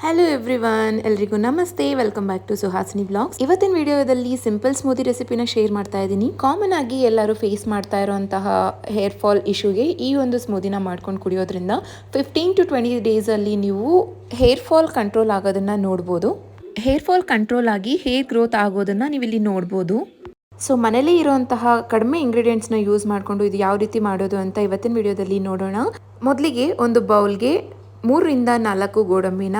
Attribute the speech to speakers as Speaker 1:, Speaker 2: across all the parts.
Speaker 1: Hello everyone ಎಲ್ರಿಗೂ ನಮಸ್ತೆ. Welcome back to Suhasini blogs ಇವತ್ತಿನ ವಿಡಿಯೋದಲ್ಲಿ ಸಿಂಪಲ್ ಸ್ಮೂದಿ ರೆಸಿಪಿನ ಶೇರ್ ಮಾಡ್ತಾ ಇದ್ದೀನಿ. ಕಾಮನ್ ಆಗಿ ಎಲ್ಲರೂ ಫೇಸ್ ಮಾಡ್ತಾ ಇರುವಂತಹ ಹೇರ್ ಫಾಲ್ ಇಶ್ಯೂಗೆ ಈ ಒಂದು ಸ್ಮೂದಿನ ಮಾಡ್ಕೊಂಡು ಕುಡಿಯೋದ್ರಿಂದ ಫಿಫ್ಟೀನ್ ಟು ಟ್ವೆಂಟಿ ಡೇಸಲ್ಲಿ ನೀವು ಹೇರ್ ಫಾಲ್ ಕಂಟ್ರೋಲ್ ಆಗೋದನ್ನು ನೋಡ್ಬೋದು. ಹೇರ್ ಫಾಲ್ ಕಂಟ್ರೋಲ್ ಆಗಿ ಹೇರ್ ಗ್ರೋತ್ ಆಗೋದನ್ನು ನೀವು ಇಲ್ಲಿ ನೋಡ್ಬೋದು. ಸೊ ಮನೇಲಿ ಇರುವಂತಹ ಕಡಿಮೆ ಇಂಗ್ರೀಡಿಯೆಂಟ್ಸ್ನ ಯೂಸ್ ಮಾಡಿಕೊಂಡು ಇದು ಯಾವ ರೀತಿ ಮಾಡೋದು ಅಂತ ಇವತ್ತಿನ ವಿಡಿಯೋದಲ್ಲಿ ನೋಡೋಣ. ಮೊದಲಿಗೆ ಒಂದು ಬೌಲ್ಗೆ ಮೂರರಿಂದ ನಾಲ್ಕು ಗೋಡಂಬಿನ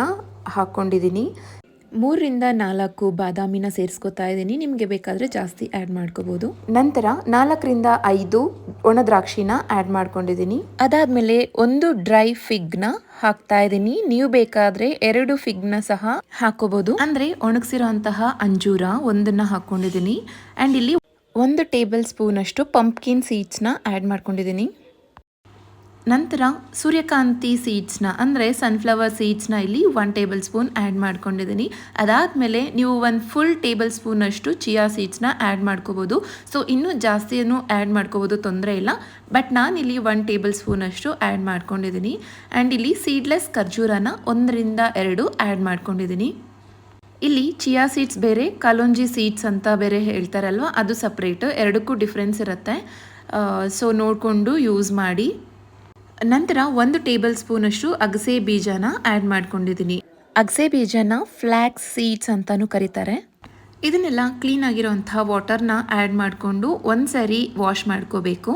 Speaker 1: ಹಾಕ್ಕೊಂಡಿದ್ದೀನಿ. ಮೂರರಿಂದ ನಾಲ್ಕು ಬಾದಾಮಿನ ಸೇರಿಸ್ಕೊತಾ ಇದ್ದೀನಿ. ನಿಮಗೆ ಬೇಕಾದರೆ ಜಾಸ್ತಿ ಆ್ಯಡ್ ಮಾಡ್ಕೋಬೋದು. ನಂತರ ನಾಲ್ಕರಿಂದ ಐದು ಒಣ ದ್ರಾಕ್ಷಿನ ಆ್ಯಡ್ ಮಾಡ್ಕೊಂಡಿದ್ದೀನಿ. ಅದಾದಮೇಲೆ ಒಂದು ಡ್ರೈ ಫಿಗ್ನ ಹಾಕ್ತಾ ಇದ್ದೀನಿ. ನೀವು ಬೇಕಾದರೆ ಎರಡು ಫಿಗ್ನ ಸಹ ಹಾಕೋಬೋದು ಅಂದರೆ ಒಣಗಿಸಿರೋಂತಹ ಅಂಜೂರ ಒಂದನ್ನು ಹಾಕ್ಕೊಂಡಿದ್ದೀನಿ. ಆ್ಯಂಡ್ ಇಲ್ಲಿ ಒಂದು ಟೇಬಲ್ ಸ್ಪೂನ್ ಅಷ್ಟು ಪಂಪ್ಕಿನ್ ಸೀಡ್ಸ್ನ ಆ್ಯಡ್ ಮಾಡ್ಕೊಂಡಿದ್ದೀನಿ. ನಂತರ ಸೂರ್ಯಕಾಂತಿ ಸೀಡ್ಸ್ನ ಅಂದರೆ ಸನ್ಫ್ಲವರ್ ಸೀಡ್ಸ್ನ ಇಲ್ಲಿ ಒನ್ ಟೇಬಲ್ ಸ್ಪೂನ್ ಆ್ಯಡ್ ಮಾಡ್ಕೊಂಡಿದ್ದೀನಿ. ಅದಾದಮೇಲೆ ನೀವು ಒಂದು ಫುಲ್ ಟೇಬಲ್ ಸ್ಪೂನಷ್ಟು ಚಿಯಾ ಸೀಡ್ಸ್ನ ಆ್ಯಡ್ ಮಾಡ್ಕೋಬೋದು. ಸೊ ಇನ್ನೂ ಜಾಸ್ತಿಯನ್ನು ಆ್ಯಡ್ ಮಾಡ್ಕೋಬೋದು ತೊಂದರೆ ಇಲ್ಲ. ಬಟ್ ನಾನು ಇಲ್ಲಿ ಒನ್ ಟೇಬಲ್ ಸ್ಪೂನಷ್ಟು ಆ್ಯಡ್ ಮಾಡ್ಕೊಂಡಿದ್ದೀನಿ. ಆ್ಯಂಡ್ ಇಲ್ಲಿ ಸೀಡ್ಲೆಸ್ ಖರ್ಜೂರನ ಒಂದರಿಂದ ಎರಡು ಆ್ಯಡ್ ಮಾಡ್ಕೊಂಡಿದ್ದೀನಿ. ಇಲ್ಲಿ ಚಿಯಾ ಸೀಡ್ಸ್ ಬೇರೆ, ಕಲೋಂಜಿ ಸೀಡ್ಸ್ ಅಂತ ಬೇರೆ ಹೇಳ್ತಾರಲ್ವ, ಅದು ಸಪ್ರೇಟು ಎರಡಕ್ಕೂ ಡಿಫ್ರೆನ್ಸ್ ಇರುತ್ತೆ. ಸೊ ನೋಡಿಕೊಂಡು ಯೂಸ್ ಮಾಡಿ. ನಂತರ ಒಂದು ಟೇಬಲ್ ಸ್ಪೂನಷ್ಟು ಅಗಸೆ ಬೀಜನ ಆ್ಯಡ್ ಮಾಡ್ಕೊಂಡಿದ್ದೀನಿ. ಅಗಸೆ ಬೀಜನ ಫ್ಲ್ಯಾಕ್ಸ್ ಸೀಡ್ಸ್ ಅಂತಲೂ ಕರೀತಾರೆ. ಇದನ್ನೆಲ್ಲ ಕ್ಲೀನ್ ಆಗಿರೋಂಥ ವಾಟರ್ನ ಆ್ಯಡ್ ಮಾಡಿಕೊಂಡು ಒಂದು ಸಾರಿ ವಾಶ್ ಮಾಡ್ಕೋಬೇಕು.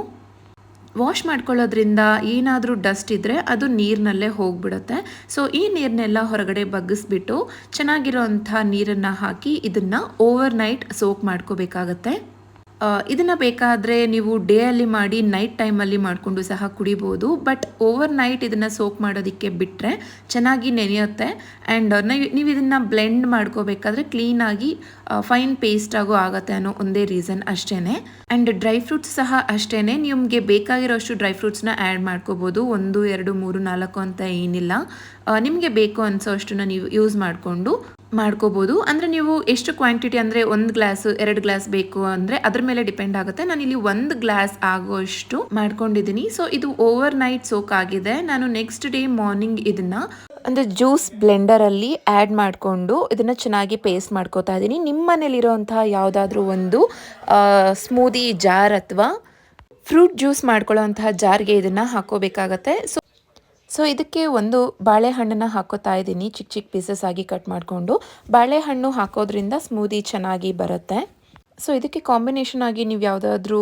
Speaker 1: ವಾಶ್ ಮಾಡ್ಕೊಳ್ಳೋದ್ರಿಂದ ಏನಾದರೂ ಡಸ್ಟ್ ಇದ್ದರೆ ಅದು ನೀರಿನಲ್ಲೇ ಹೋಗ್ಬಿಡುತ್ತೆ. ಸೊ ಈ ನೀರನ್ನೆಲ್ಲ ಹೊರಗಡೆ ಬಗ್ಗಿಸ್ಬಿಟ್ಟು ಚೆನ್ನಾಗಿರೋಂಥ ನೀರನ್ನು ಹಾಕಿ ಇದನ್ನು ಓವರ್ ನೈಟ್ ಸೋಕ್ ಮಾಡ್ಕೋಬೇಕಾಗತ್ತೆ. ಇದನ್ನು ಬೇಕಾದರೆ ನೀವು ಡೇ ಅಲ್ಲಿ ಮಾಡಿ ನೈಟ್ ಟೈಮಲ್ಲಿ ಮಾಡಿಕೊಂಡು ಸಹ ಕುಡಿಬೋದು. ಬಟ್ ಓವರ್ ನೈಟ್ ಇದನ್ನು ಸೋಕ್ ಮಾಡೋದಕ್ಕೆ ಬಿಟ್ಟರೆ ಚೆನ್ನಾಗಿ ನೆನೆಯುತ್ತೆ. ಆ್ಯಂಡ್ ನೀವು ಇದನ್ನು ಬ್ಲೆಂಡ್ ಮಾಡ್ಕೋಬೇಕಾದ್ರೆ ಕ್ಲೀನಾಗಿ ಫೈನ್ ಪೇಸ್ಟ್ ಆಗೋ ಆಗುತ್ತೆ ಅನ್ನೋ ಒಂದೇ ರೀಸನ್ ಅಷ್ಟೇ ಆ್ಯಂಡ್ ಡ್ರೈ ಫ್ರೂಟ್ಸ್ ಸಹ ಅಷ್ಟೇ ನಿಮಗೆ ಬೇಕಾಗಿರೋಷ್ಟು ಡ್ರೈ ಫ್ರೂಟ್ಸ್ನ ಆ್ಯಡ್ ಮಾಡ್ಕೋಬೋದು. ಒಂದು, ಎರಡು, ಮೂರು, ನಾಲ್ಕು ಅಂತ ಏನಿಲ್ಲ. ನಿಮಗೆ ಬೇಕು ಅನಿಸೋ ಅಷ್ಟನ್ನು ನೀವು ಯೂಸ್ ಮಾಡಿಕೊಂಡು. ಮಾಡ್ಕೋಬೋದು. ಅಂದರೆ ನೀವು ಎಷ್ಟು ಕ್ವಾಂಟಿಟಿ ಅಂದರೆ ಒಂದು ಗ್ಲಾಸ್ ಎರಡು ಗ್ಲಾಸ್ ಬೇಕು ಅಂದರೆ ಅದ್ರ ಮೇಲೆ ಡಿಪೆಂಡ್ ಆಗುತ್ತೆ. ನಾನು ಇಲ್ಲಿ ಒಂದು ಗ್ಲಾಸ್ ಆಗುವಷ್ಟು ಮಾಡ್ಕೊಂಡಿದ್ದೀನಿ ಸೊ ಇದು ಓವರ್ ನೈಟ್ ಸೋಕ್ ಆಗಿದೆ. ನಾನು ನೆಕ್ಸ್ಟ್ ಡೇ ಮಾರ್ನಿಂಗ್ ಇದನ್ನ ಅಂದರೆ ಜ್ಯೂಸ್ ಬ್ಲೆಂಡರಲ್ಲಿ ಆ್ಯಡ್ ಮಾಡಿಕೊಂಡು ಇದನ್ನು ಚೆನ್ನಾಗಿ ಪೇಸ್ಟ್ ಮಾಡ್ಕೋತಾ ಇದ್ದೀನಿ ನಿಮ್ಮ ಮನೇಲಿರೋಂತಹ ಯಾವುದಾದ್ರೂ ಒಂದು ಸ್ಮೂದಿ ಜಾರ್ ಅಥವಾ ಫ್ರೂಟ್ ಜ್ಯೂಸ್ ಮಾಡ್ಕೊಳ್ಳೋಂತಹ ಜಾರ್ಗೆ ಇದನ್ನು ಹಾಕೋಬೇಕಾಗತ್ತೆ. ಸೊ ಸೊ ಇದಕ್ಕೆ ಒಂದು ಬಾಳೆಹಣ್ಣನ್ನು ಹಾಕೋತಾ ಇದ್ದೀನಿ. ಚಿಕ್ಕ ಚಿಕ್ಕ ಪೀಸಸ್ ಆಗಿ ಕಟ್ ಮಾಡಿಕೊಂಡು. ಬಾಳೆಹಣ್ಣು ಹಾಕೋದ್ರಿಂದ ಸ್ಮೂದಿ ಚೆನ್ನಾಗಿ ಬರುತ್ತೆ. ಸೊ ಇದಕ್ಕೆ ಕಾಂಬಿನೇಷನ್ ಆಗಿ ನೀವು ಯಾವುದಾದ್ರೂ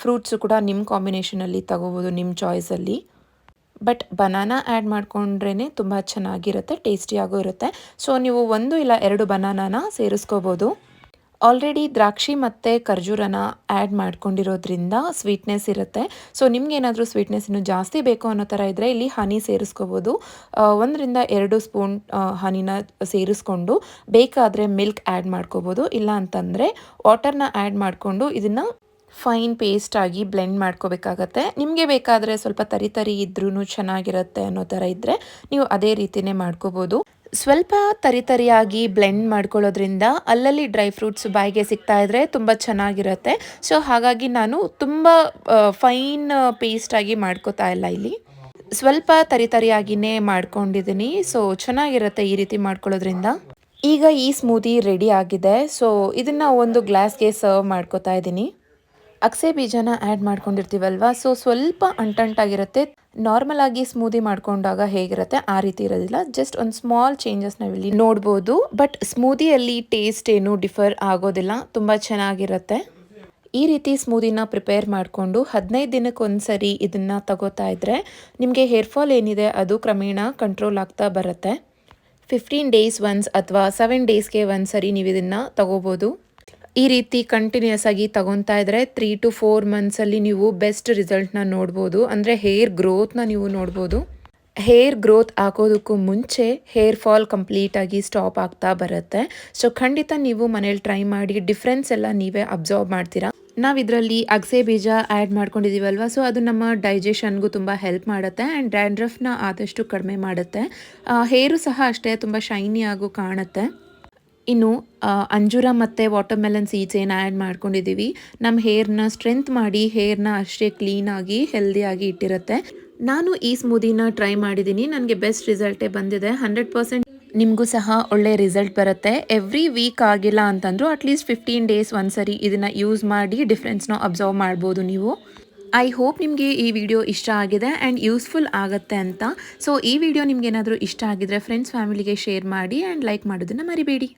Speaker 1: ಫ್ರೂಟ್ಸು ಕೂಡ ನಿಮ್ಮ ಕಾಂಬಿನೇಷನಲ್ಲಿ ತಗೋಬೋದು ನಿಮ್ಮ ಚಾಯ್ಸಲ್ಲಿ ಬಟ್ ಬನಾನಾ ಆ್ಯಡ್ ಮಾಡಿಕೊಂಡ್ರೇ ತುಂಬ ಚೆನ್ನಾಗಿರುತ್ತೆ ಟೇಸ್ಟಿಯಾಗೂ ಇರುತ್ತೆ. ಸೊ ನೀವು ಒಂದು ಇಲ್ಲ ಎರಡು ಬನಾನಾನ ಸೇರಿಸ್ಕೋಬೋದು. ಆಲ್ರೆಡಿ ದ್ರಾಕ್ಷಿ ಮತ್ತು ಖರ್ಜೂರನ ಆ್ಯಡ್ ಮಾಡ್ಕೊಂಡಿರೋದ್ರಿಂದ ಸ್ವೀಟ್ನೆಸ್ ಇರುತ್ತೆ. ಸೊ ನಿಮ್ಗೆ ಏನಾದರೂ ಸ್ವೀಟ್ನೆಸ್ ಇನ್ನೂ ಜಾಸ್ತಿ ಬೇಕು ಅನ್ನೋ ಥರ ಇದ್ದರೆ ಇಲ್ಲಿ ಹನಿ ಸೇರಿಸ್ಕೋಬೋದು. ಒಂದರಿಂದ ಎರಡು ಸ್ಪೂನ್ ಹನಿನ ಸೇರಿಸ್ಕೊಂಡು ಬೇಕಾದರೆ ಮಿಲ್ಕ್ ಆ್ಯಡ್ ಮಾಡ್ಕೋಬೋದು. ಇಲ್ಲ ಅಂತಂದರೆ ವಾಟರ್ನ ಆ್ಯಡ್ ಮಾಡಿಕೊಂಡು ಇದನ್ನು ಫೈನ್ ಪೇಸ್ಟ್ ಆಗಿ ಬ್ಲೆಂಡ್ ಮಾಡ್ಕೋಬೇಕಾಗತ್ತೆ. ನಿಮಗೆ ಬೇಕಾದರೆ ಸ್ವಲ್ಪ ತರಿ ತರಿ ಇದ್ರೂ ಚೆನ್ನಾಗಿರುತ್ತೆ ಅನ್ನೋ ಥರ ಇದ್ದರೆ ನೀವು ಅದೇ ರೀತಿಯೇ ಮಾಡ್ಕೋಬೋದು. ಸ್ವಲ್ಪ ತರಿತರಿಯಾಗಿ ಬ್ಲೆಂಡ್ ಮಾಡ್ಕೊಳ್ಳೋದ್ರಿಂದ ಅಲ್ಲಲ್ಲಿ ಡ್ರೈ ಫ್ರೂಟ್ಸ್ ಬಾಯಿಗೆ ಸಿಗ್ತಾ ಇದ್ರೆ ತುಂಬ ಚೆನ್ನಾಗಿರುತ್ತೆ. ಸೊ ಹಾಗಾಗಿ ನಾನು ತುಂಬ ಫೈನ್ ಪೇಸ್ಟಾಗಿ ಮಾಡ್ಕೋತಾ ಇಲ್ಲ ಇಲ್ಲಿ. ಸ್ವಲ್ಪ ತರಿತರಿಯಾಗಿನೇ ಮಾಡ್ಕೊಂಡಿದ್ದೀನಿ ಸೊ ಚೆನ್ನಾಗಿರುತ್ತೆ ಈ ರೀತಿ ಮಾಡ್ಕೊಳ್ಳೋದ್ರಿಂದ. ಈಗ ಈ ಸ್ಮೂದಿ ರೆಡಿ ಆಗಿದೆ. ಸೊ ಇದನ್ನು ಒಂದು ಗ್ಲಾಸ್ಗೆ ಸರ್ವ್ ಮಾಡ್ಕೋತಾ ಇದ್ದೀನಿ ಅಕ್ಸೆ ಬೀಜನ ಆ್ಯಡ್ ಮಾಡ್ಕೊಂಡಿರ್ತೀವಲ್ವ? ಸೊ ಸ್ವಲ್ಪ ಅಂಟಂಟಾಗಿರುತ್ತೆ ನಾರ್ಮಲ್ ಆಗಿ ಸ್ಮೂದಿ ಮಾಡ್ಕೊಂಡಾಗ ಹೇಗಿರುತ್ತೆ? ಆ ರೀತಿ ಇರೋದಿಲ್ಲ. ಜಸ್ಟ್ ಒಂದು ಸ್ಮಾಲ್ ಚೇಂಜಸ್ ನಾವಿಲ್ಲಿ ನೋಡ್ಬೋದು. ಬಟ್ ಸ್ಮೂದಿಯಲ್ಲಿ ಟೇಸ್ಟ್ ಏನು ಡಿಫರ್ ಆಗೋದಿಲ್ಲ. ತುಂಬ ಚೆನ್ನಾಗಿರುತ್ತೆ. ಈ ರೀತಿ ಸ್ಮೂದಿನ ಪ್ರಿಪೇರ್ ಮಾಡಿಕೊಂಡು ಹದಿನೈದು ದಿನಕ್ಕೆ ಒಂದ್ಸರಿ ಇದನ್ನು ತಗೋತಾ ಇದ್ದರೆ ನಿಮಗೆ ಹೇರ್ ಫಾಲ್ ಏನಿದೆ ಅದು ಕ್ರಮೇಣ ಕಂಟ್ರೋಲ್ ಆಗ್ತಾ ಬರುತ್ತೆ. ಫಿಫ್ಟೀನ್ ಡೇಸ್ ಒನ್ಸ್ ಅಥವಾ ಸೆವೆನ್ ಡೇಸ್ಗೆ ಒಂದ್ಸರಿ ನೀವು ಇದನ್ನು ತಗೋಬೋದು. ಈ ರೀತಿ ಕಂಟಿನ್ಯೂಸ್ ಆಗಿ ತಗೊತಾ ಇದ್ರೆ ತ್ರೀ ಟು ಫೋರ್ ಮಂತ್ಸಲ್ಲಿ ನೀವು ಬೆಸ್ಟ್ ರಿಸಲ್ಟ್ನ ನೋಡ್ಬೋದು. ಅಂದರೆ ಹೇರ್ ಗ್ರೋತ್ನ ನೀವು ನೋಡ್ಬೋದು. ಹೇರ್ ಗ್ರೋತ್ ಆಗೋದಕ್ಕೂ ಮುಂಚೆ ಹೇರ್ ಫಾಲ್ ಕಂಪ್ಲೀಟಾಗಿ ಸ್ಟಾಪ್ ಆಗ್ತಾ ಬರುತ್ತೆ. ಸೊ ಖಂಡಿತ ನೀವು ಮನೇಲಿ ಟ್ರೈ ಮಾಡಿ ಡಿಫ್ರೆನ್ಸ್ ಎಲ್ಲ ನೀವೇ ಅಬ್ಸರ್ವ್ ಮಾಡ್ತೀರಾ. ನಾವು ಇದರಲ್ಲಿ ಅಗಸೆ ಬೀಜ ಆ್ಯಡ್ ಮಾಡ್ಕೊಂಡಿದ್ದೀವಲ್ವ ಸೊ ಅದು ನಮ್ಮ ಡೈಜೆಷನ್ಗೂ ತುಂಬ ಹೆಲ್ಪ್ ಮಾಡುತ್ತೆ ಆ್ಯಂಡ್ ಡ್ಯಾಂಡ್ರಫ್ನ ಆದಷ್ಟು ಕಡಿಮೆ ಮಾಡುತ್ತೆ. ಹೇರು ಸಹ ಅಷ್ಟೇ ತುಂಬ ಶೈನಿ ಆಗು ಕಾಣುತ್ತೆ. ಇನ್ನು ಅಂಜೂರ ಮತ್ತು ವಾಟರ್ ಮೆಲನ್ ಸೀಡ್ಸ್ ಏನು ಆ್ಯಡ್ ಮಾಡ್ಕೊಂಡಿದ್ದೀವಿ. ನಮ್ಮ ಹೇರ್ನ ಸ್ಟ್ರೆಂತ್ ಮಾಡಿ ಹೇರ್ನ ಅಷ್ಟೇ ಕ್ಲೀನಾಗಿ ಹೆಲ್ದಿಯಾಗಿ ಇಟ್ಟಿರುತ್ತೆ. ನಾನು ಈ ಸ್ಮೂದಿನ ಟ್ರೈ ಮಾಡಿದ್ದೀನಿ ನನಗೆ ಬೆಸ್ಟ್ ರಿಸಲ್ಟೇ ಬಂದಿದೆ. ಹಂಡ್ರೆಡ್ ಪರ್ಸೆಂಟ್ ನಿಮಗೂ ಸಹ ಒಳ್ಳೆ ರಿಸಲ್ಟ್ ಬರುತ್ತೆ. ಎವ್ರಿ ವೀಕ್ ಆಗಿಲ್ಲ ಅಂತಂದರೂ ಅಟ್ಲೀಸ್ಟ್ ಫಿಫ್ಟೀನ್ ಡೇಸ್ ಒಂದ್ಸರಿ ಇದನ್ನು ಯೂಸ್ ಮಾಡಿ ಡಿಫ್ರೆನ್ಸ್ನ ಅಬ್ಸರ್ವ್ ಮಾಡ್ಬೋದು ನೀವು. ಐ ಹೋಪ್ ನಿಮಗೆ ಈ ವಿಡಿಯೋ ಇಷ್ಟ ಆಗಿದೆ ಆ್ಯಂಡ್ ಯೂಸ್ಫುಲ್ ಆಗುತ್ತೆ ಅಂತ. ಸೊ ಈ ವಿಡಿಯೋ ನಿಮ್ಗೆ ಏನಾದರೂ ಇಷ್ಟ ಆಗಿದ್ರೆ ಫ್ರೆಂಡ್ಸ್ ಫ್ಯಾಮಿಲಿಗೆ ಶೇರ್ ಮಾಡಿ ಆ್ಯಂಡ್ ಲೈಕ್ ಮಾಡೋದನ್ನು ಮರಿಬೇಡಿ.